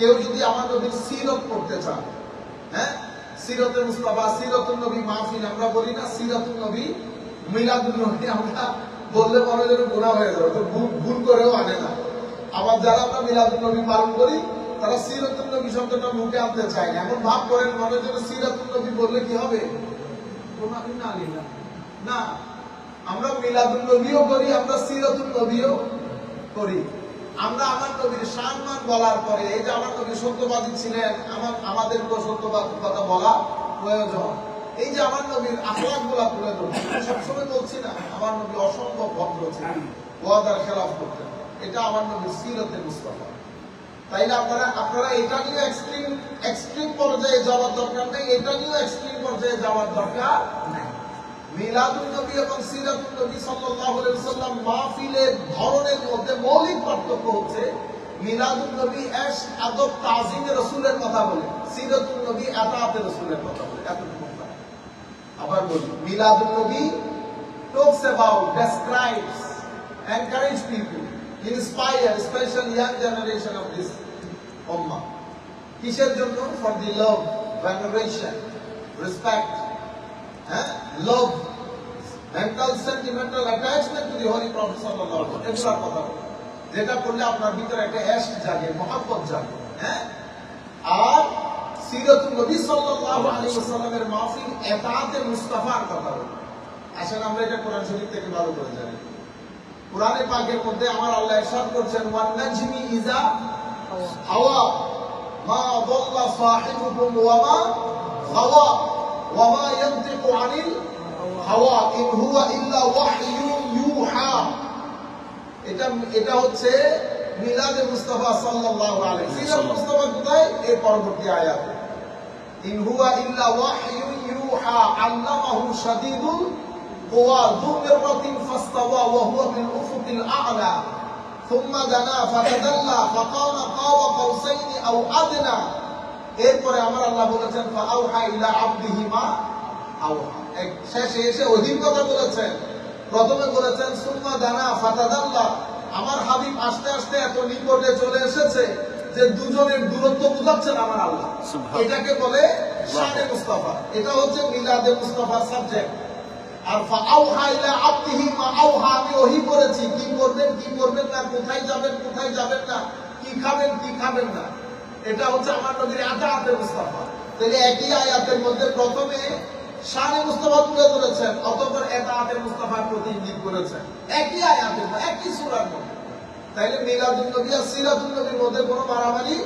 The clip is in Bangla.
কেউ যদি আমার নবীর সিরত পড়তে চান হ্যাঁ? সিরতের মুস্তাফা সিরতুল নবী মাহফিল, আমরা বলি না সিরতুল নবী মিলাদুল নবী, আমরা বললে মনে যেন গুণা হয়ে যাবে তো ভুল ভুল করেও আনে না। আবার যারা আমরা মিলাদুল নবী পালন করি, তারা সিরতুল নবী শব্দটা মুখে আনতে চায় না। এমন ভাব করেন মনে যেন সিরাতুল নবী বললে কি হবে? না না। না, আমরা মিলাদুল নবীও করি, আমরা সিরাতুল নবীও করি। আমরা আমার নবীর সম্মান বলার পরে, এই যে আমার নবী সত্যবাদী ছিলেন, আমার, আমাদের সত্যবাদ কথা বলা প্রয়োজন। এই যে আমার নবীর আখলাকগুলা তুলে ধরছি সবসময় বলছি না, আমার নবী অসম্ভব ভদ্র ছিলেন, ওয়াদার খেলাফ করতেন। এটা আমার নবীর সিরতে মুস্তফা। তাইলে আপনারা আপনারা এটা নিয়ে এক্সট্রিম এক্সট্রিম পর্যায়ে যাওয়ার দরকার নেই, এটা নিয়ে এক্সট্রিম পর্যায়ে যাওয়ার দরকার নেই। মিলাদুল নবী এবং সিরাতুল নবী সাল্লাল্লাহু আলাইহি সাল্লাম মাহফিলের ধরনের মৌলিক পার্থক্য হচ্ছে মিলাদুল নবী এশ আদব তাজিমে রাসূলের কথা বলে সিরাতুল নবী আতাতে রাসূলের কথা বলে। এতটুকু আবার বলি মিলাদুল নবী talks about, describes, encourage people, inspire especially young generation of this ummah. কিসের জন্য? For the love veneration, respect হ্যাঁ? Love mental sentimental attachment to the holy ওয়াসাল্লাম। এগুলোর কথা বলে। যেটা করলে আপনার ভিতরে একটা অ্যাশ জাগে, মহাব্বত জাগে হ্যাঁ? আর সিরাতুল নবী সাল্লাল্লাহু আলাইহি ওয়াসাল্লামের এতাতে মুস্তাফার কথা বলে। আমরা এটা কোরআন শরীফ থেকে ভালো করে জানি। কোরআনে পাকের মধ্যে আমার আল্লাহ ইরশাদ করছেন, ওয়ান নাজমি ইজা হাওয়া, মা দাল্লা সাহিবুকুম ওয়া মা ওয়া মা ইয়ানতিকু আনিল হাওয়া, ইন হুয়া ইল্লা ওয়াহয়ুন ইউহা এটা এটা হচ্ছে মিলাদে মুস্তাফা সাল্লাল্লাহু আলাইহি সিরাত মুস্তাফা কোথায় এই পরবর্তী আয়াতে ইন হুয়া ইল্লা ওয়াহয়ুন ইউহা আল্লামাহু শাদীদুল قوى ذو مرة فاستوى وهو بالأفق الأعلى ثم دنا فتدلى فقام قاب قوسين أو أدنى এরপরে আমার আল্লাহ বলেছেন ফাআউহা ইলা আবদিহি মা আওহা এক শেষে এসে অধিক কথা বলেছেন প্রথমে বলেছেন সুম্মা দানা ফাতাদাল্লা। আমার হাবিব আস্তে আস্তে এত নিকটে চলে এসেছে যে দুজনের দূরত্ব বুঝাচ্ছেন আমার আল্লাহ। এটাকে বলে শানে মুস্তাফা। এটা হচ্ছে মিলাদে মুস্তাফার সাবজেক্ট আর ফাআউহা ইলা আবদিহি মা আওহা আমি ওহি করেছি। কি করবেন কি করবেন না কোথায় যাবেন কোথায় যাবেন না কি খাবেন কি খাবেন না। এটা হচ্ছে আমার নবীর আতাতে মুস্তাফা। তাহলে একই আয়াতের মধ্যে প্রথমে শানে মুস্তফা তুলে ধরেছেন, অতঃপর এতাতে মুস্তফার প্রতি ইঙ্গিত করেছেন। একই আয়াতের একই সুরার মধ্যে। তাইলে মিলাদুল নবী আর সিরাদুল নবীর মধ্যে কোনো মারামারি